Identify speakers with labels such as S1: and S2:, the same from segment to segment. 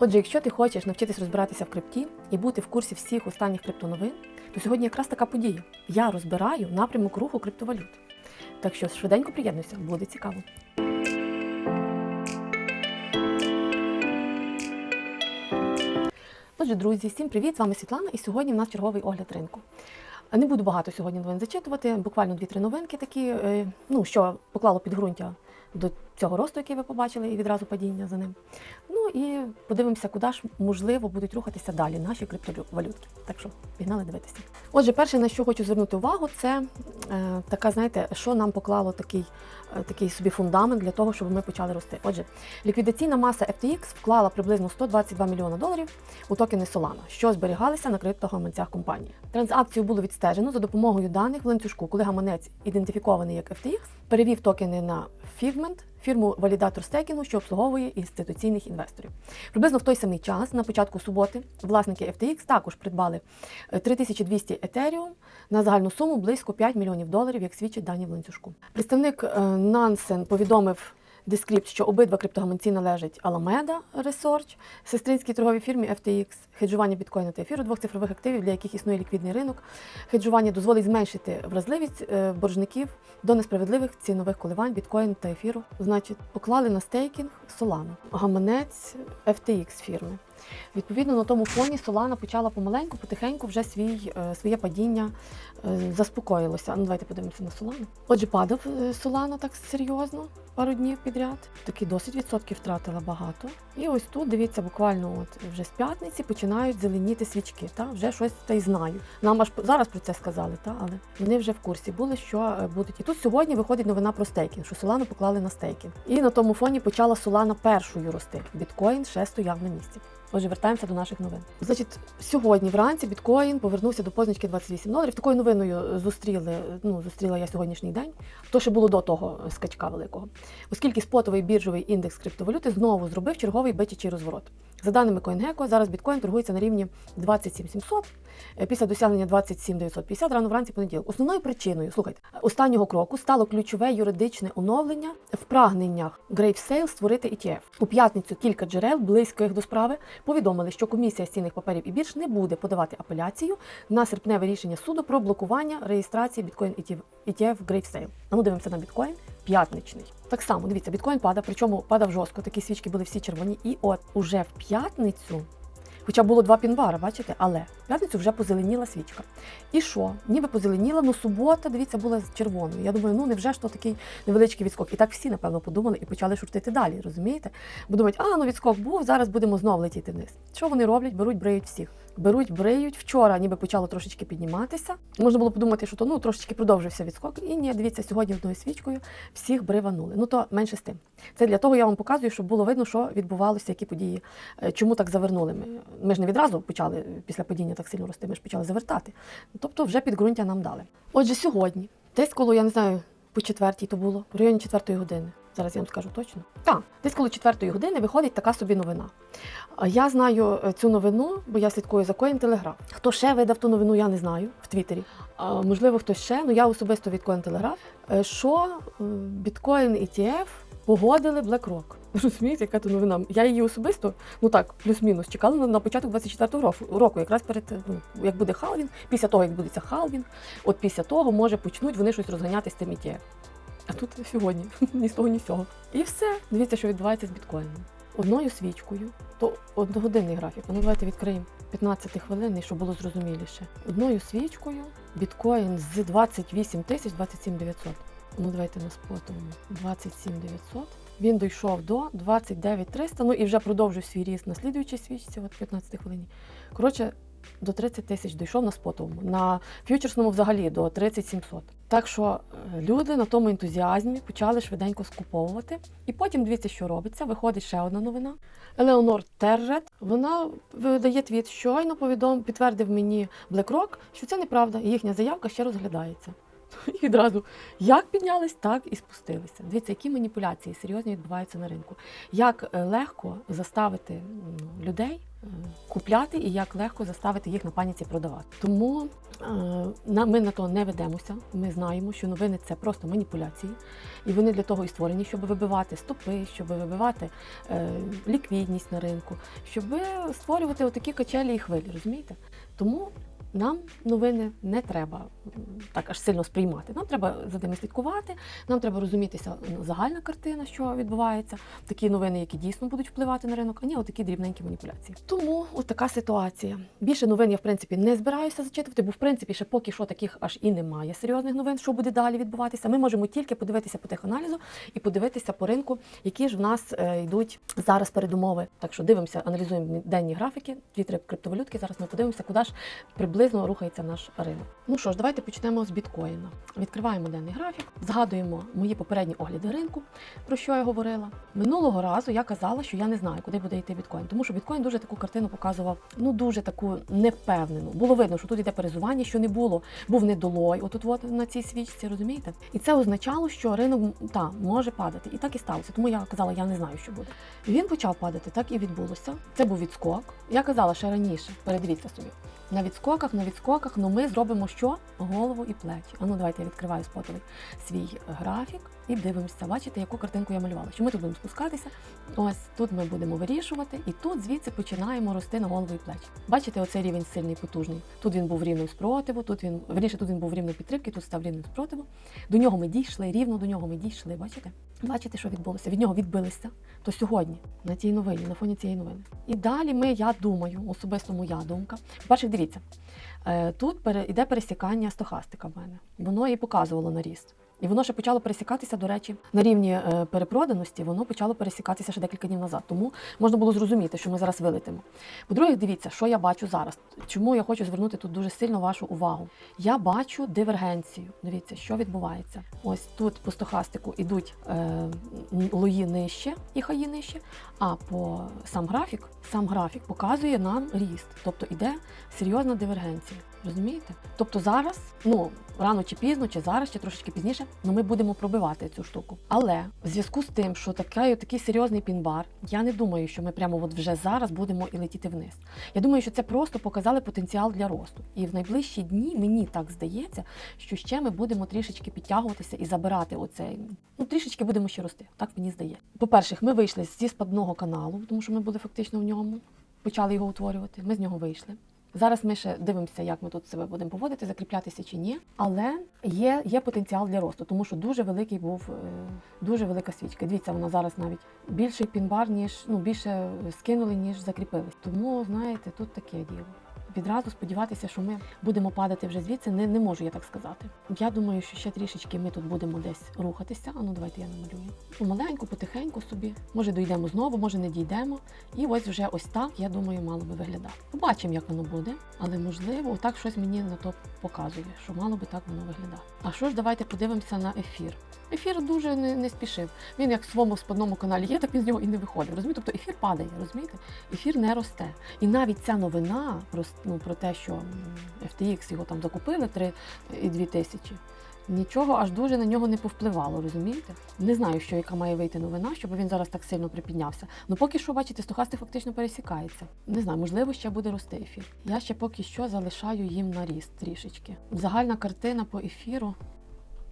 S1: Отже, якщо ти хочеш навчитись розбиратися в крипті і бути в курсі всіх останніх криптоновин, то сьогодні якраз така подія. Я розбираю напрямок руху криптовалют. Так що швиденько приєднуйся, буде цікаво. Отже, друзі, всім привіт! З вами Світлана, і сьогодні в нас черговий огляд ринку. Не буду багато сьогодні новин зачитувати, буквально дві-три новинки такі, е, ну що поклало підґрунтя до цього росту, який ви побачили, і відразу падіння за ним. Ну і подивимося, куди ж можливо будуть рухатися далі наші криптовалютки. Так що пігнали дивитися. Отже, перше, на що хочу звернути увагу, це е, така, знаєте, що нам поклало такий, е, такий собі фундамент для того, щоб ми почали рости. Отже, ліквідаційна маса FTX вклала приблизно 122 мільйона доларів у токени Solana, що зберігалися на криптогаманцях компанії. Транзакцію було відстежено за допомогою даних в ланцюжку, коли гаманець, ідентифікований як FTX, перевів токени на Figment, фірму валідатор стейкінгу, що обслуговує інституційних інвесторів. Приблизно в той самий час, на початку суботи, власники FTX також придбали е, 3200 Ethereum на загальну суму близько 5 мільйонів доларів, як свідчать дані в ланцюжку. Представник е, Нансен повідомив Descript, що обидва криптогаманці належать Alameda Research, сестринській торговій фірмі FTX, хеджування біткоїна та ефіру двох цифрових активів, для яких існує ліквідний ринок. Хеджування дозволить зменшити вразливість е, боржників до несправедливих цінових коливань біткоїн та ефіру. Значить, поклали на стейкінг Solana, гаманець FTX фірми. Відповідно, на тому фоні Solana почала помаленьку, потихеньку вже свій, е, своє падіння е, заспокоїлося. Ну, давайте подивимося на Solana. Отже, падав е, Solana так серйозно пару днів підряд. Такі досить відсотків втратила багато. І ось тут, дивіться, буквально от вже з п'ятниці починають зеленіти свічки. Та вже щось та й знаю. Нам аж зараз про це сказали, та але вони вже в курсі були, що будуть. І тут сьогодні виходить новина про стейкінг, що Solana поклали на стейкінг. І на тому фоні почала Solana першою рости. Біткоін ще стояв на місці. Отже, вертаємося до наших новин. Значить, сьогодні вранці біткоін повернувся до позначки 28 доларів. Такою новиною зустріли. Ну зустріла я сьогоднішній день. То ще було до того скачка великого, оскільки спотовий біржовий індекс криптовалюти знову зробив черговий битячий розворот. За даними CoinGecko, зараз біткоін торгується на рівні 27 700 е, після досягнення 27 950 рано вранці понеділок. Основною причиною, слухайте, останнього кроку стало ключове юридичне оновлення в прагненнях GraveSale створити ETF. У п'ятницю кілька джерел, близьких до справи, повідомили, що комісія з цінних паперів і бірж не буде подавати апеляцію на серпневе рішення суду про блокування реєстрації біткоін ETF в GraveSale. А ну дивимося на біткоін. П'ятничний. Так само, дивіться, біткоін падав, причому падав жорстко, такі свічки були всі червоні. І от уже в п'ятницю, хоча було два пінбара, бачите, але п'ятницю вже позеленіла свічка. І що? Ніби позеленіла, ну субота, дивіться, була червоною. Я думаю, ну невже ж то такий невеличкий відскок. І так всі, напевно, подумали і почали шуртити далі, розумієте? Бо думають, а ну відскок був, зараз будемо знов летіти вниз. Що вони роблять? Беруть, бриють всіх. Беруть, бриють. Вчора ніби почало трошечки підніматися. Можна було подумати, що то ну трошечки продовжився відскок. І ні, дивіться, сьогодні одною свічкою всіх бриванули. Ну то менше з тим. Це для того я вам показую, щоб було видно, що відбувалося, які події, е, чому так завернули. Ми, ми ж не відразу почали після падіння так сильно рости, ми ж почали завертати. Тобто вже підґрунтя нам дали. Отже, сьогодні, десь коло, я не знаю, по четвертій то було, в районі четвертої години. Зараз я вам скажу точно. Так, десь коло четвертої години виходить така собі новина. Я знаю е, цю новину, бо я слідкую за Coin Telegraph. Хто ще видав ту новину, я не знаю в Твіттері. Можливо, хтось ще, ну я особисто від Telegraph, е, що біткоін ETF погодили BlackRock. Розумієте, яка то новина? Я її особисто, ну так, плюс-мінус, чекала на, початок 24-го року, якраз перед ну, як буде халвінг, після того, як будеться халвінг, от після того, може, почнуть вони щось розганяти з тим ETF. А тут сьогодні ні з того, ні з цього. І все. Дивіться, що відбувається з біткоїном. Одною свічкою, то одногодинний графік. Ну давайте відкриємо 15 хвилин, щоб було зрозуміліше. Одною свічкою біткоін з 28 тисяч 27 900. Ну давайте на спотовому. 27 900. Він дійшов до 29 300, ну і вже продовжив свій ріст на слідуючій свічці, от 15 хвилині. Коротше, до 30 тисяч дійшов на спотовому. На фьючерсному взагалі до 30 700. Так що е, люди на тому ентузіазмі почали швиденько скуповувати. І потім дивіться, що робиться. Виходить ще одна новина. Елеонор Террет, вона видає твіт, щойно повідом підтвердив мені BlackRock, що це неправда, і їхня заявка ще розглядається. І відразу як піднялись, так і спустилися. Дивіться, які маніпуляції серйозні відбуваються на ринку. Як е, легко заставити людей е, купляти і як легко заставити їх на паніці продавати. Тому е, ми на то не ведемося. Ми знаємо, що новини це просто маніпуляції, і вони для того і створені, щоб вибивати стопи, щоб вибивати ліквідність на ринку, щоб створювати отакі качелі і хвилі, розумієте? Тому нам новини не треба так аж сильно сприймати. Нам треба за ними слідкувати, нам треба розумітися ну, загальна картина, що відбувається, такі новини, які дійсно будуть впливати на ринок, а не отакі дрібненькі маніпуляції. Тому от така ситуація. Більше новин я в принципі не збираюся зачитувати, бо в принципі ще поки що таких аж і немає серйозних новин, що буде далі відбуватися. Ми можемо тільки подивитися по теханалізу і подивитися по ринку, які ж в нас е, йдуть зараз передумови. Так що дивимося, аналізуємо денні графіки, дві-три криптовалютки. Зараз ми подивимося, куди ж приблизно рухається наш ринок. Ну що ж, давайте почнемо з біткоїна. Відкриваємо денний графік, згадуємо мої попередні огляди ринку, про що я говорила. Минулого разу я казала, що я не знаю, куди буде йти біткоін, тому що біткоін дуже таку картину показував, ну дуже таку невпевнену. Було видно, що тут йде перезування, що не було, був недолой, отут от на цій свічці, розумієте? І це означало, що ринок та може падати. І так і сталося. Тому я казала, я не знаю, що буде. Він почав падати, так і відбулося. Це був відскок. Я казала ще раніше, передивіться собі. На відскоках, на відскоках, ну ми зробимо що? Голову і плечі. А ну давайте я відкриваю спотовий свій графік і дивимося. Бачите, яку картинку я малювала. Що ми тут будемо спускатися? Ось тут ми будемо вирішувати, і тут звідси починаємо рости на голову і плечі. Бачите, оцей рівень сильний, потужний. Тут він був рівнем спротиву, тут він верніше, тут він був рівнем підтримки, тут став рівнем спротиву. До нього ми дійшли, рівно до нього ми дійшли. Бачите? Бачите, що відбулося? Від нього відбилися. То сьогодні на цій новині, на фоні цієї новини. І далі ми, я думаю, особисто моя думка. По-перше, дивіться, е, тут іде пересікання стохастика в мене. Воно і показувало на ріст. І воно ще почало пересікатися, до речі, на рівні е, перепроданості, воно почало пересікатися ще декілька днів назад. Тому можна було зрозуміти, що ми зараз вилетимо. По-друге, дивіться, що я бачу зараз. Чому я хочу звернути тут дуже сильно вашу увагу. Я бачу дивергенцію. Дивіться, що відбувається. Ось тут по стохастику ідуть е, лої нижче і хаї нижче, а по сам графік, сам графік показує нам ріст, тобто іде серйозна дивергенція. Розумієте? Тобто зараз, ну рано чи пізно, чи зараз, чи трошечки пізніше, ну ми будемо пробивати цю штуку. Але в зв'язку з тим, що такий, такий серйозний пінбар, я не думаю, що ми прямо от вже зараз будемо і летіти вниз. Я думаю, що це просто показали потенціал для росту. І в найближчі дні мені так здається, що ще ми будемо трішечки підтягуватися і забирати оцей. Ну трішечки будемо ще рости. Так мені здається. По-перше, ми вийшли зі спадного каналу, тому що ми були фактично в ньому, почали його утворювати. Ми з нього вийшли. Зараз ми ще дивимося, як ми тут себе будемо поводити, закріплятися чи ні. Але є, є потенціал для росту, тому що дуже великий був, е, дуже велика свічка. Дивіться, вона зараз навіть більший пінбар, ніж ну більше скинули, ніж закріпились. Тому знаєте, тут таке діло. Відразу сподіватися, що ми будемо падати вже звідси, не, не можу я так сказати. Я думаю, що ще трішечки ми тут будемо десь рухатися. А ну давайте я намалюю. Помаленьку, потихеньку собі. Може дійдемо знову, може не дійдемо. І ось вже ось так, я думаю, мало би виглядати. Побачимо, як воно буде, але можливо, отак щось мені на то показує, що мало би так воно виглядати. А що ж, давайте подивимося на ефір. Ефір дуже не, не спішив. Він як в своєму спадному каналі є, так він з нього і не виходив. Розумієте? Тобто ефір падає, розумієте? Ефір не росте. І навіть ця новина про, ну, про те, що FTX його там закупили 3,2 тисячі. Нічого аж дуже на нього не повпливало, розумієте? Не знаю, що яка має вийти новина, щоб він зараз так сильно припіднявся. Ну поки що, бачите, стохастик фактично пересікається. Не знаю, можливо, ще буде рости ефір. Я ще поки що залишаю їм на ріст трішечки. Загальна картина по ефіру.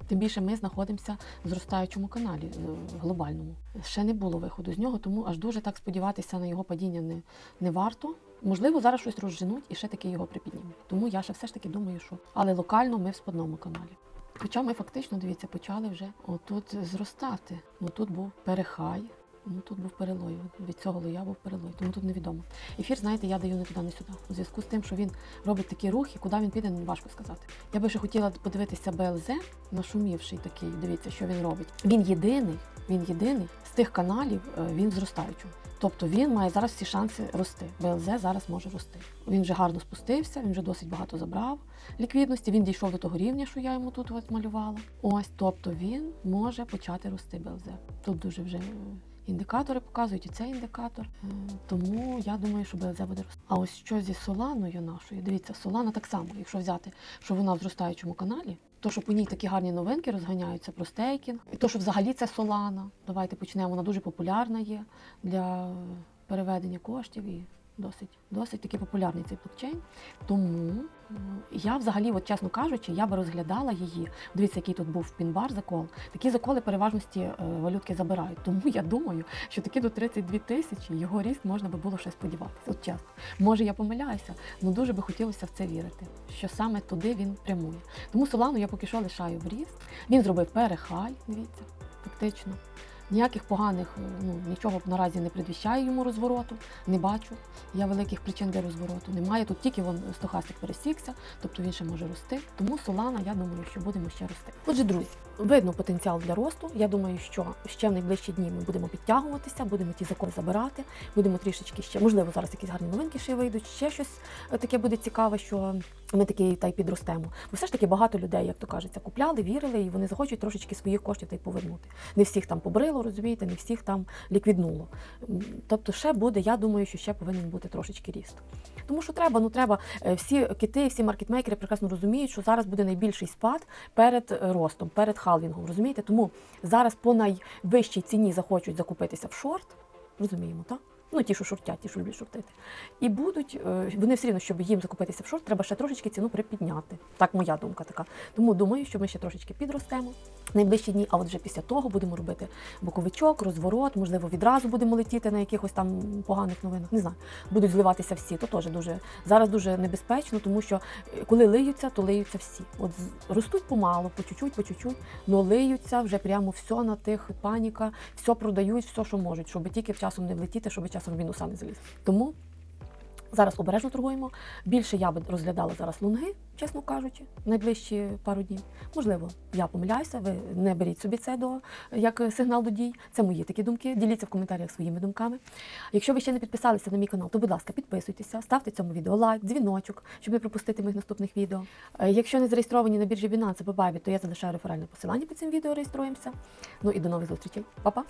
S1: Тим більше ми знаходимося в зростаючому каналі е, глобальному. Ще не було виходу з нього, тому аж дуже так сподіватися на його падіння не, не варто. Можливо, зараз щось розженуть і ще таки його припіднімуть. Тому я ще все ж таки думаю, що але локально ми в спадному каналі. Хоча ми фактично, дивіться, почали вже отут зростати. Ну тут був перехай, ну тут був перелой. Від цього лоя був перелой, тому тут невідомо. Ефір, знаєте, я даю не туди, не сюди. У зв'язку з тим, що він робить такі рухи, куди він піде, важко сказати. Я би ще хотіла подивитися БЛЗ, нашумівший такий. Дивіться, що він робить. Він єдиний, він єдиний з тих каналів, е, він в зростаючому. Тобто він має зараз всі шанси рости. БЛЗ зараз може рости. Він вже гарно спустився, він вже досить багато забрав ліквідності. Він дійшов до того рівня, що я йому тут от малювала. Ось, тобто він може почати рости БЛЗ. Тут дуже вже е, індикатори показують, і цей індикатор. Е, Тому я думаю, що БЛЗ буде рости. А ось що зі Соланою нашою, дивіться, Солана так само, якщо взяти, що вона в зростаючому каналі. То, що по ній такі гарні новинки розганяються про стейкінг, і то, що взагалі це Солана. Давайте почнемо. Вона дуже популярна є для переведення коштів і досить, досить таки популярний цей блокчейн. Тому я взагалі, от чесно кажучи, я би розглядала її. Дивіться, який тут був пін-бар закол. Такі заколи переважності е, валютки забирають. Тому я думаю, що таки до 32 тисячі його ріст можна би було ще сподіватися. От чесно. Може, я помиляюся, але дуже би хотілося в це вірити, що саме туди він прямує. Тому Солану я поки що лишаю в ріст. Він зробив перехай, дивіться, фактично. Ніяких поганих, е, ну нічого наразі не предвіщає йому розвороту, не бачу. Я великих причин для розвороту немає. Тут тільки вон стохастик пересікся, тобто він ще може рости. Тому Солана, я думаю, що будемо ще рости. Отже, друзі, видно потенціал для росту. Я думаю, що ще в найближчі дні ми будемо підтягуватися, будемо ті закони забирати, будемо трішечки ще, можливо, зараз якісь гарні новинки ще вийдуть, ще щось е, таке буде цікаве, що ми таки та й підростемо. Бо все ж таки багато людей, як то кажеться, купляли, вірили, і вони захочуть трошечки своїх коштів та й повернути. Не всіх там побрило, розумієте, не всіх там ліквіднуло. Тобто, ще буде, я думаю, що ще повинен бути трошечки ріст. Тому що треба, ну треба. Е, Всі кити, всі маркетмейкери прекрасно розуміють, що зараз буде найбільший спад перед е, ростом, перед халвінгом. Розумієте? Тому зараз по найвищій ціні захочуть закупитися в шорт. Розуміємо, так? Ну, ті, що шортять, ті, що люблять шортити. І будуть, е, вони все рівно, щоб їм закупитися в шорт, треба ще трошечки ціну припідняти. Так, моя думка така. Тому думаю, що ми ще трошечки підростемо найближчі дні, а от вже після того будемо робити боковичок, розворот, можливо, відразу будемо летіти на якихось там поганих новинах. Не знаю, будуть зливатися всі. То теж дуже зараз дуже небезпечно, тому що е, коли лиються, то лиються всі. От ростуть помалу, по чуть-чуть, по чуть-чуть, но лиються вже прямо все на тих паніка, все продають, все, що можуть, щоб тільки часом не влетіти, щоб часом в мінуса не заліз. Тому зараз обережно торгуємо. Більше я би розглядала зараз лунги, чесно кажучи, найближчі пару днів. Можливо, я помиляюся, ви не беріть собі це до як сигнал до дій. Це мої такі думки. Діліться в коментарях своїми думками. Якщо ви ще не підписалися на мій канал, то будь ласка, підписуйтеся, ставте цьому відео лайк, дзвіночок, щоб не пропустити моїх наступних відео. Е, Якщо не зареєстровані на біржі Binance або Bybit, то я залишаю реферальне посилання під цим відео, реєструємося. Ну і до нових зустрічей. Па-па!